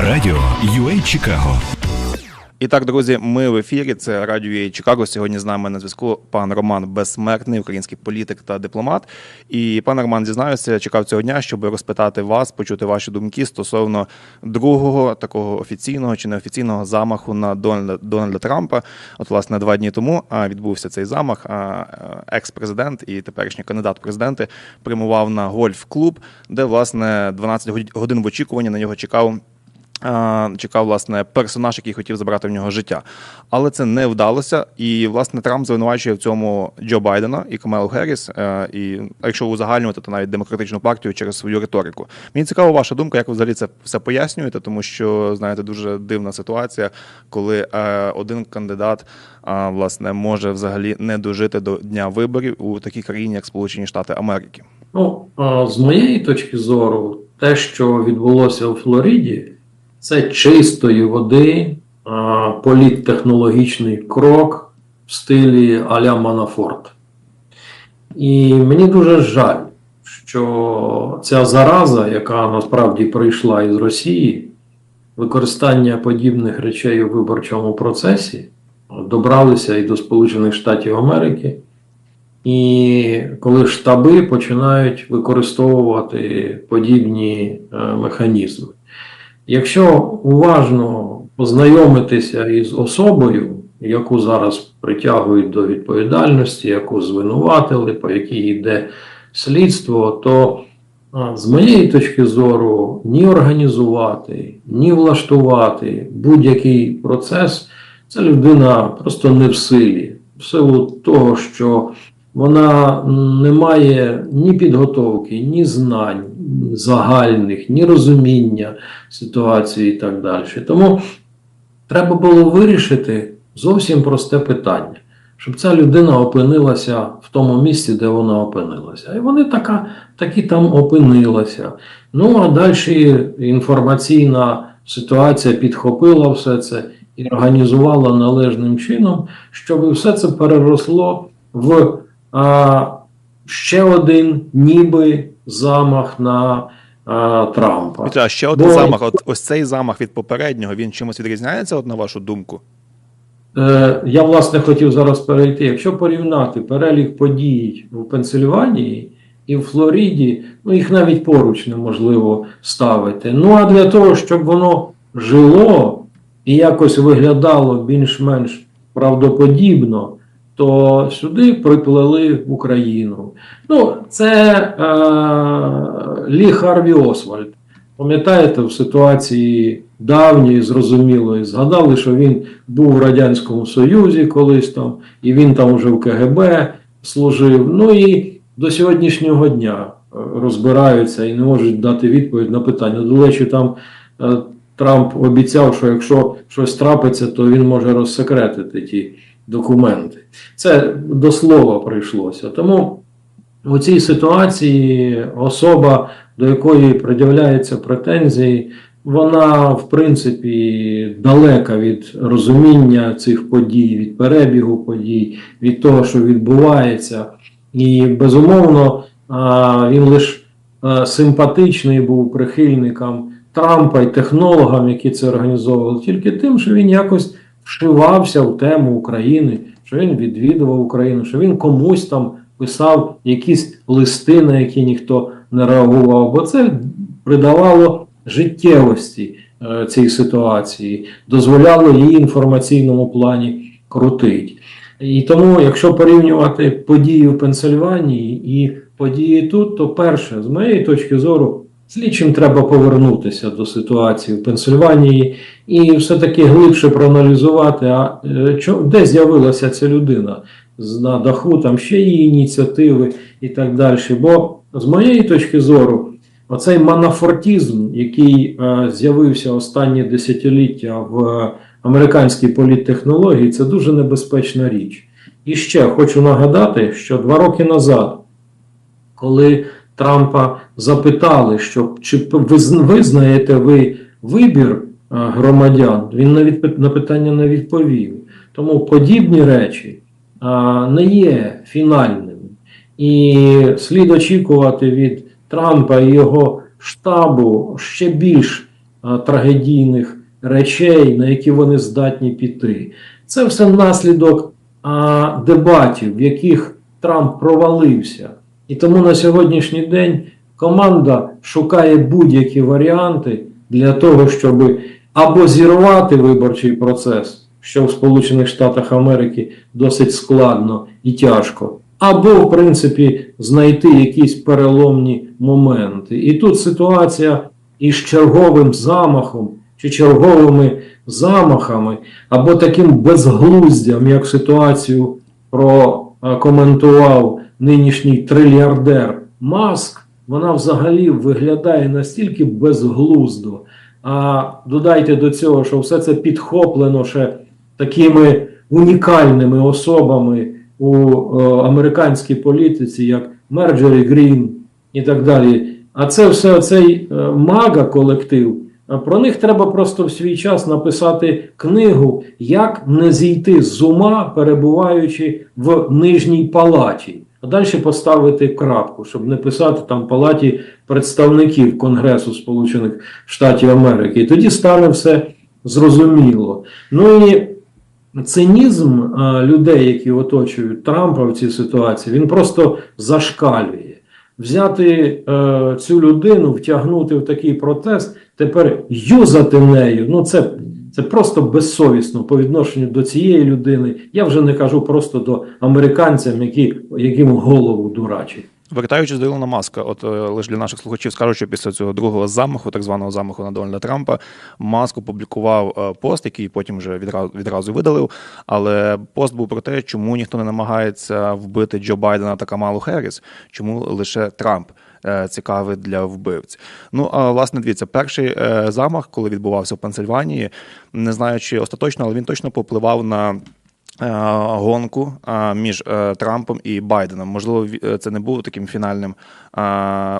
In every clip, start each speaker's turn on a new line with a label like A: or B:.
A: Радіо UA Чикаго.
B: І так, друзі, ми в ефірі. Це радіо «Є Чикаго. Сьогодні з нами на зв'язку пан Роман Безсмертний, український політик та дипломат. І пан Роман зізнаюся, чекав цього дня, щоб розпитати вас, почути ваші думки стосовно другого такого офіційного чи неофіційного замаху на Дональда Дональда Трампа. От, власне, два дні тому відбувся цей замах. Екс-президент і теперішній кандидат президенти прямував на гольф-клуб, де власне 12 годин в очікуванні на нього чекав. Чекав власне персонаж, який хотів забрати в нього життя, але це не вдалося. І власне Трамп звинувачує в цьому Джо Байдена і Камелу Герріс, е, і якщо узагальнювати, то навіть демократичну партію через свою риторику. Мені цікава ваша думка, як ви взагалі це все пояснюєте, тому що знаєте, дуже дивна ситуація, коли е, один кандидат власне може взагалі не дожити до дня виборів у такій країні, як Сполучені Штати Америки.
C: Ну з моєї точки зору, те, що відбулося у Флориді. Це чистої води політтехнологічний крок в стилі Аля Манафорт. І мені дуже жаль, що ця зараза, яка насправді прийшла із Росії, використання подібних речей у виборчому процесі, добралися і до Сполучених Штатів Америки. І коли штаби починають використовувати подібні е, механізми. Якщо уважно познайомитися із особою, яку зараз притягують до відповідальності, яку звинуватили, по якій йде слідство, то з моєї точки зору ні організувати, ні влаштувати будь-який процес, ця людина просто не в силі, в силу того, що вона не має ні підготовки, ні знань загальних, ні розуміння ситуації і так далі. Тому треба було вирішити зовсім просте питання, щоб ця людина опинилася в тому місці, де вона опинилася. І вони така, таки там опинилася. Ну, а далі інформаційна ситуація підхопила все це і організувала належним чином, щоб все це переросло в а, ще один ніби замах на а, Трампа.
B: Вітя, ще один Бо... замах. От ось цей замах від попереднього він чимось відрізняється, от на вашу думку?
C: Е, Я, власне, хотів зараз перейти. Якщо порівняти перелік подій в Пенсильванії і в Флориді, ну їх навіть поруч неможливо ставити. Ну а для того, щоб воно жило і якось виглядало більш-менш правдоподібно то сюди приплели Україну. Ну, це е, Лі Харві Освальд. Пам'ятаєте, в ситуації давньої, зрозумілої, згадали, що він був в Радянському Союзі колись там, і він там вже в КГБ служив. Ну і до сьогоднішнього дня е, розбираються і не можуть дати відповідь на питання. До речі, там е, Трамп обіцяв, що якщо щось трапиться, то він може розсекретити ті документи. Це до слова прийшлося. Тому у цій ситуації особа, до якої пред'являються претензії, вона, в принципі, далека від розуміння цих подій, від перебігу подій, від того, що відбувається. І, безумовно, він лише симпатичний був прихильникам Трампа і технологам, які це організовували, тільки тим, що він якось вшивався в тему України, що він відвідував Україну, що він комусь там писав якісь листи, на які ніхто не реагував, бо це придавало життєвості е, цій ситуації, дозволяло її інформаційному плані крутити. І тому, якщо порівнювати події в Пенсильванії і події тут, то перше, з моєї точки зору, Слідчим треба повернутися до ситуації в Пенсильванії і все-таки глибше проаналізувати, а е, де з'явилася ця людина на даху, там ще є ініціативи і так далі. Бо, з моєї точки зору, оцей манафортізм, який е, з'явився останні десятиліття в американській політтехнології, це дуже небезпечна річ. І ще хочу нагадати, що два роки назад, коли Трампа запитали, що чи визнаєте ви вибір е, громадян, він навіть на питання не відповів. Тому подібні речі не є фінальними. І слід очікувати від Трампа і його штабу ще більш а, трагедійних речей, на які вони здатні піти. Це все наслідок дебатів, в яких Трамп провалився. І тому на сьогоднішній день команда шукає будь-які варіанти для того, щоб або зірвати виборчий процес, що в Сполучених Штатах Америки досить складно і тяжко, або, в принципі, знайти якісь переломні моменти. І тут ситуація із черговим замахом чи черговими замахами, або таким безглуздям, як ситуацію прокоментував нинішній трильярдер Маск, вона взагалі виглядає настільки безглуздо. А додайте до цього, що все це підхоплено ще такими унікальними особами у е, американській політиці, як Мерджері Грін і так далі. А це все оцей е, мага колектив. Про них треба просто в свій час написати книгу, як не зійти з ума, перебуваючи в нижній палаті. А далі поставити крапку, щоб не писати там палаті представників Конгресу Сполучених Штатів Америки. І тоді стане все зрозуміло. Ну і цинізм а, людей, які оточують Трампа в цій ситуації, він просто зашкалює. Взяти е, цю людину, втягнути в такий протест, тепер юзати нею. Ну це, це просто безсовісно по відношенню до цієї людини. Я вже не кажу просто до американцям, які, яким голову дурачать.
B: Вертаючись до Ілона Маска, от е, лише для наших слухачів скажу, що після цього другого замаху, так званого замаху на Дональда Трампа, Маск опублікував е, пост, який потім вже відразу відразу видалив. Але пост був про те, чому ніхто не намагається вбити Джо Байдена та Камалу Херріс, чому лише Трамп. Е, Цікавий для вбивць. Ну а власне дивіться, перший е, замах, коли відбувався в Пенсильванії, не знаю чи остаточно, але він точно попливав на е, гонку між Трампом і Байденом. Можливо, це не був таким фінальним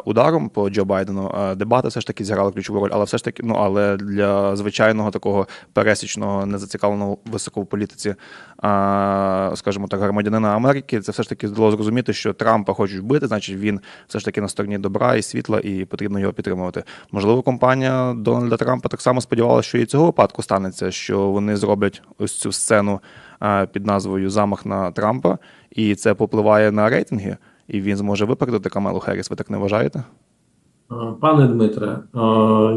B: ударом по Джо Байдену. Дебати все ж таки зіграли ключову роль, але все ж таки, ну але для звичайного такого пересічного, незацікавленого високо в політиці, е, скажімо так, громадянина Америки, це все ж таки дало зрозуміти, що Трампа хочуть вбити, значить він все ж таки на стороні добра і світла, і потрібно його підтримувати. Можливо, компанія Дональда Трампа так само сподівалася, що і цього випадку станеться, що вони зроблять ось цю сцену під назвою Замах на Трампа, і це попливає на рейтинги, і він зможе випередити Камелу Херріс. Ви так не вважаєте?
C: Е, Пане Дмитре, е,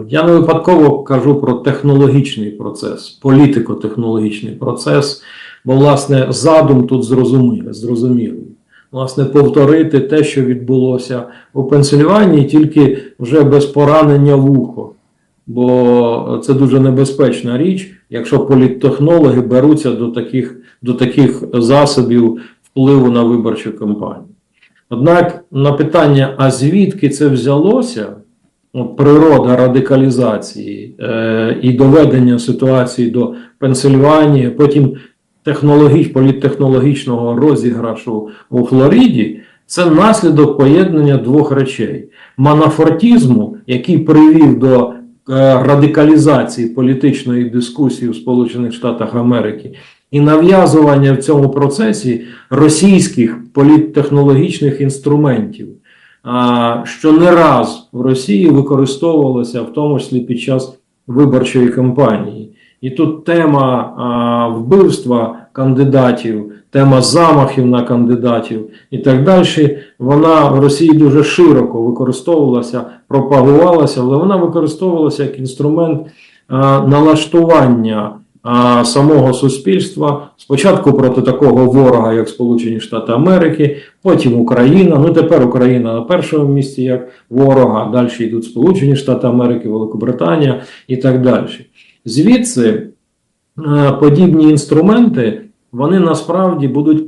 C: я не випадково кажу про технологічний процес, політико-технологічний процес, бо, власне, задум тут зрозумілий, зрозумілий. Власне, повторити те, що відбулося у Пенсильванії, тільки вже без поранення в ухо. Бо це дуже небезпечна річ, якщо політтехнологи беруться до таких, до таких засобів впливу на виборчу кампанію. Однак на питання, а звідки це взялося, ну, природа радикалізації е, і доведення ситуації до Пенсильванії, потім технологіч, політтехнологічного розіграшу у Флориді, це наслідок поєднання двох речей: манафортізму, який привів до е, радикалізації політичної дискусії в Сполучених Штатах Америки, і нав'язування в цьому процесі російських політтехнологічних інструментів, що не раз в Росії використовувалося, в тому числі під час виборчої кампанії. І тут тема вбивства кандидатів, тема замахів на кандидатів і так далі, вона в Росії дуже широко використовувалася, пропагувалася, але вона використовувалася як інструмент а, налаштування а, самого суспільства спочатку проти такого ворога, як Сполучені Штати Америки, потім Україна. Ну тепер Україна на першому місці як ворога, далі йдуть Сполучені Штати Америки, Великобританія і так далі. Звідси подібні інструменти вони насправді будуть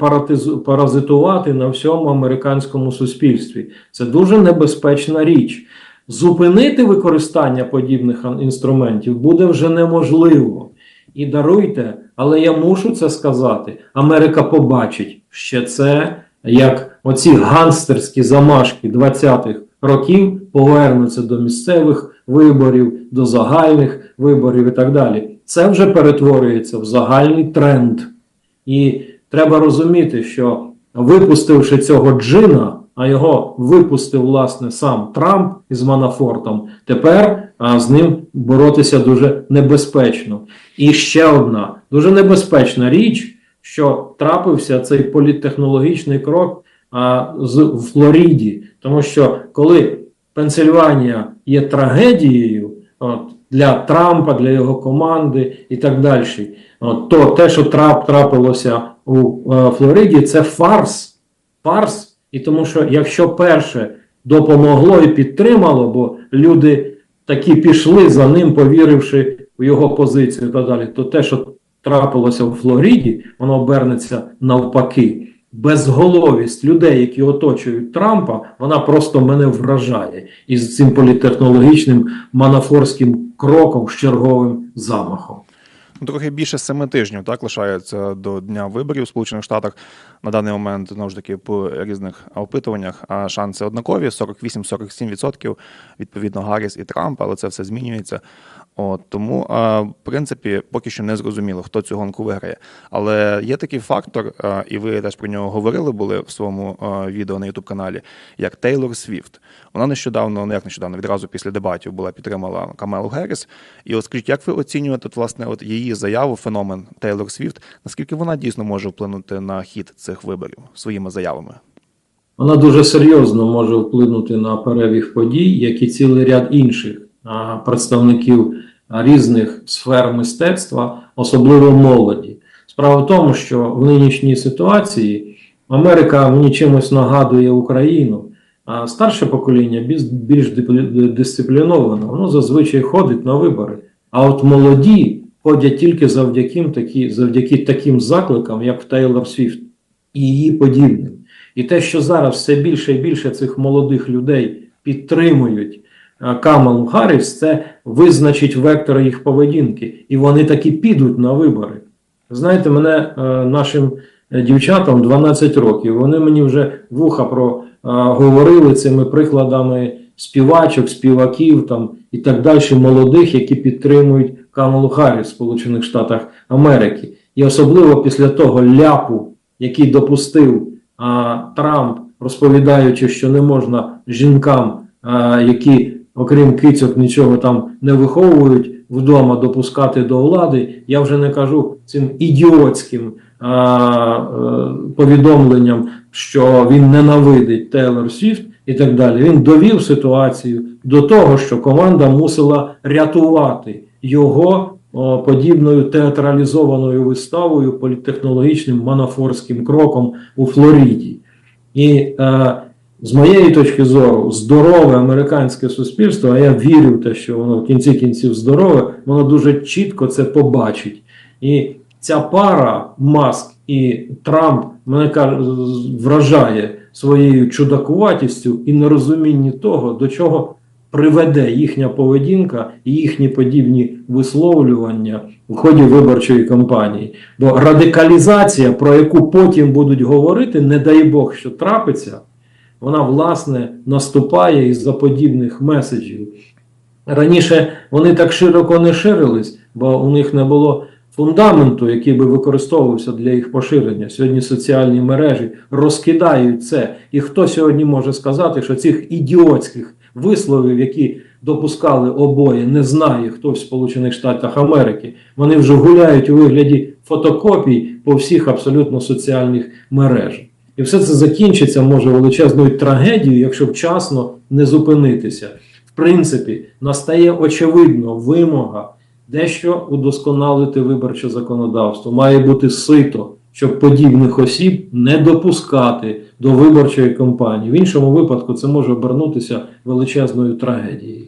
C: паразитувати на всьому американському суспільстві. Це дуже небезпечна річ. Зупинити використання подібних інструментів буде вже неможливо. І даруйте, але я мушу це сказати. Америка побачить ще це, як оці гангстерські замашки 20-х років повернуться до місцевих виборів, до загальних виборів і так далі. Це вже перетворюється в загальний тренд. І треба розуміти, що випустивши цього джина, а його випустив власне сам Трамп із Манафортом. Тепер а, з ним боротися дуже небезпечно. І ще одна дуже небезпечна річ, що трапився цей політтехнологічний крок а, з Флоріді, тому що коли Пенсильванія є трагедією от, для Трампа, для його команди і так далі, то те, що трап, трапилося у е, Флориді, це фарс. Фарс. І тому що якщо перше допомогло і підтримало, бо люди такі пішли за ним, повіривши в його позицію і так далі, то те, що трапилося у Флориді, воно обернеться навпаки. Безголовість людей, які оточують Трампа, вона просто мене вражає із цим політехнологічним манафорським кроком з черговим замахом.
B: Ну, Трохи більше семи тижнів так лишається до дня виборів в Сполучених Штатах. На даний момент знову ж таки по різних опитуваннях а шанси однакові: 48-47%, відповідно Гарріс і Трамп, але це все змінюється. От тому, в принципі, поки що не зрозуміло, хто цю гонку виграє. Але є такий фактор, і ви теж про нього говорили були в своєму відео на youtube каналі, як Тейлор Свіфт. Вона нещодавно, ну як нещодавно, відразу після дебатів була підтримала Камелу Герріс. І от скажіть, як ви оцінюєте власне от її заяву, феномен Тейлор Свіфт? Наскільки вона дійсно може вплинути на хід цих виборів своїми заявами?
C: Вона дуже серйозно може вплинути на перебіг подій, як і цілий ряд інших представників різних сфер мистецтва, особливо молоді. Справа в тому, що в нинішній ситуації Америка мені чимось нагадує Україну. А старше покоління більш, дисципліновано, воно зазвичай ходить на вибори. А от молоді ходять тільки завдяки, такі, завдяки таким закликам, як в Тейлор Свіфт і її подібним. І те, що зараз все більше і більше цих молодих людей підтримують е, Камалу Гарріс, це визначить вектор їх поведінки. І вони таки підуть на вибори. Знаєте, мене е, нашим е, дівчатам 12 років. Вони мені вже вуха про е, говорили цими прикладами співачок, співаків там і так далі, молодих, які підтримують Камалу Гарріс в Сполучених Штатах Америки. І особливо після того ляпу, який допустив а, Трамп, розповідаючи, що не можна жінкам, а, які, окрім кицьок, нічого там не виховують, вдома допускати до влади. Я вже не кажу цим ідіотським а, е, повідомленням, що він ненавидить Тейлор Свіфт і так далі. Він довів ситуацію до того, що команда мусила рятувати його подібною театралізованою виставою, політтехнологічним манафорським кроком у Флориді. І е, з моєї точки зору, здорове американське суспільство, а я вірю в те, що воно в кінці кінців здорове, воно дуже чітко це побачить. І ця пара Маск і Трамп мене вражає своєю чудакуватістю і нерозумінні того, до чого приведе їхня поведінка і їхні подібні висловлювання в ході виборчої кампанії. Бо радикалізація, про яку потім будуть говорити, не дай Бог, що трапиться, вона власне наступає із-за подібних меседжів. Раніше вони так широко не ширились, бо у них не було фундаменту, який би використовувався для їх поширення. Сьогодні соціальні мережі розкидають це. І хто сьогодні може сказати, що цих ідіотських висловів, які допускали обоє, не знає хтось в Сполучених Штатах Америки, вони вже гуляють у вигляді фотокопій по всіх абсолютно соціальних мережах. І все це закінчиться може величезною трагедією, якщо вчасно не зупинитися. В принципі, настає очевидно вимога дещо удосконалити виборче законодавство. Має бути сито, щоб подібних осіб не допускати до виборчої кампанії. В іншому випадку це може обернутися величезною трагедією.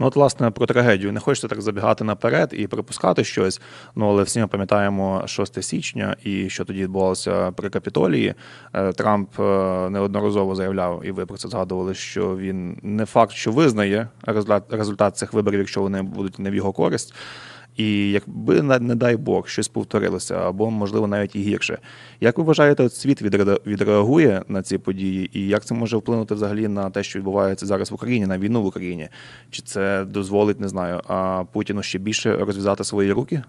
B: Ну, от, власне, про трагедію. Не хочеться так забігати наперед і припускати щось. Ну, але всі ми пам'ятаємо 6 січня і що тоді відбувалося при капітолії. Е, Трамп е, неодноразово заявляв, і ви про це згадували, що він не факт, що визнає результат, результат цих виборів, якщо вони будуть не в його користь. І якби не, дай Бог щось повторилося, або можливо навіть і гірше. Як ви вважаєте, світ відреагує на ці події, і як це може вплинути взагалі на те, що відбувається зараз в Україні, на війну в Україні? Чи це дозволить, не знаю, а Путіну ще більше розв'язати свої руки?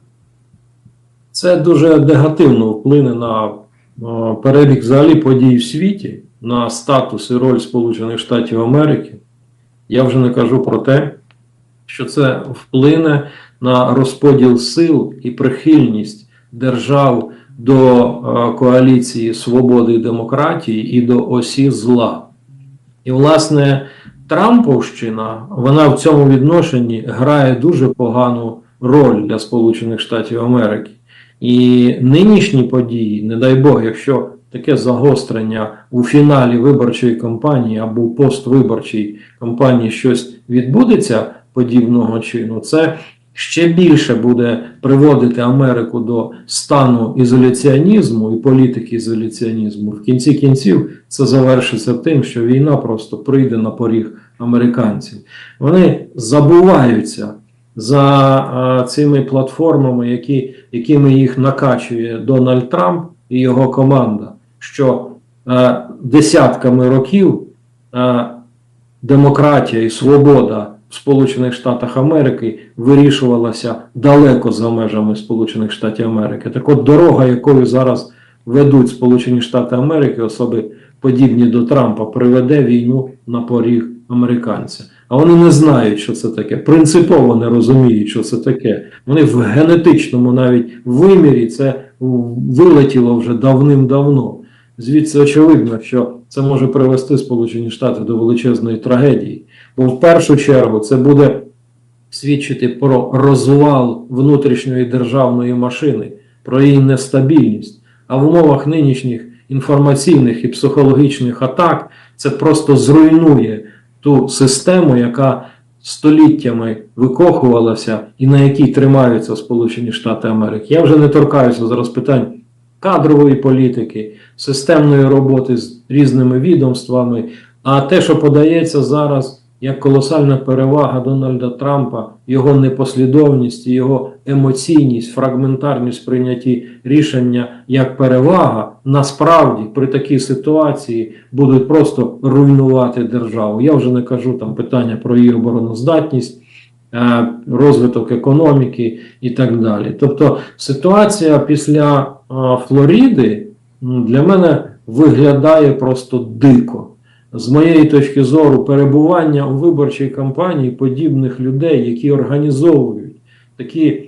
C: Це дуже негативно вплине на о, перебіг взагалі подій в світі. на статус і роль Сполучених Штатів Америки, я вже не кажу про те, що це вплине на розподіл сил і прихильність держав до е, коаліції свободи і демократії і до осі зла. І, власне, Трамповщина, вона в цьому відношенні грає дуже погану роль для Сполучених Штатів Америки. І нинішні події, не дай Бог, якщо таке загострення у фіналі виборчої кампанії або поствиборчій кампанії щось відбудеться подібного чину, це ще більше буде приводити Америку до стану ізоляціонізму і політики ізоляціонізму. В кінці кінців це завершиться тим, що війна просто прийде на поріг американців. Вони забуваються за цими платформами, які, якими їх накачує Дональд Трамп і його команда, що е, десятками років е, демократія і свобода в Сполучених Штатах Америки вирішувалася далеко за межами Сполучених Штатів Америки. Так от дорога, якою зараз ведуть Сполучені Штати Америки, особи подібні до Трампа, приведе війну на поріг американця. А вони не знають, що це таке. Принципово не розуміють, що це таке. Вони в генетичному навіть вимірі це вилетіло вже давним-давно. Звідси очевидно, що це може привести Сполучені Штати до величезної трагедії. Бо в першу чергу це буде свідчити про розвал внутрішньої державної машини, про її нестабільність. А в умовах нинішніх інформаційних і психологічних атак це просто зруйнує ту систему, яка століттями викохувалася і на якій тримаються Сполучені Штати Америки. Я вже не торкаюся зараз питань кадрової політики, системної роботи з різними відомствами. А те, що подається зараз як колосальна перевага Дональда Трампа, його непослідовність, його емоційність, фрагментарність в прийнятті рішення як перевага, насправді при такій ситуації будуть просто руйнувати державу. Я вже не кажу там питання про її обороноздатність. е, Розвиток економіки і так далі. Тобто ситуація після е, Флоріди для мене виглядає просто дико з моєї точки зору, перебування у виборчій кампанії подібних людей, які організовують такі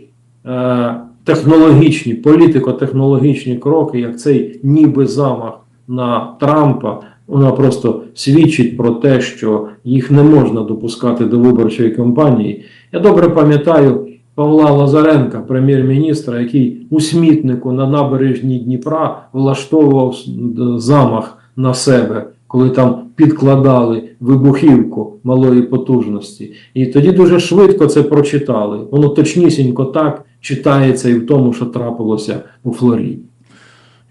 C: е, технологічні, політико-технологічні кроки, як цей ніби замах на Трампа, вона просто свідчить про те, що їх не можна допускати до виборчої кампанії. Я добре пам'ятаю Павла Лазаренка, прем'єр-міністра, який у смітнику на набережній Дніпра влаштовував замах на себе коли там підкладали вибухівку малої потужності. І тоді дуже швидко це прочитали. Воно точнісінько так читається і в тому, що трапилося у Флориді.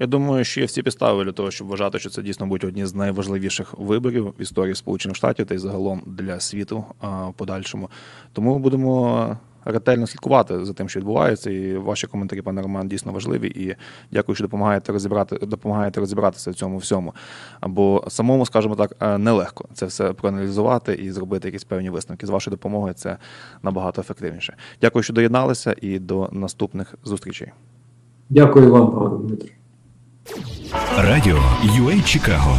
B: Я думаю, що є всі підстави для того, щоб вважати, що це дійсно будуть одні з найважливіших виборів в історії Сполучених Штатів та й загалом для світу в подальшому. Тому будемо ретельно слідкувати за тим, що відбувається, і ваші коментарі, пане Роман, дійсно важливі. І дякую, що допомагаєте розібрати, допомагаєте розібратися в цьому всьому. Бо самому, скажімо так, е, нелегко це все проаналізувати і зробити якісь певні висновки. З вашою допомогою це набагато ефективніше. Дякую, що доєдналися, і до наступних зустрічей.
C: Дякую вам, пане Дмитро.
A: Радіо UA Чикаго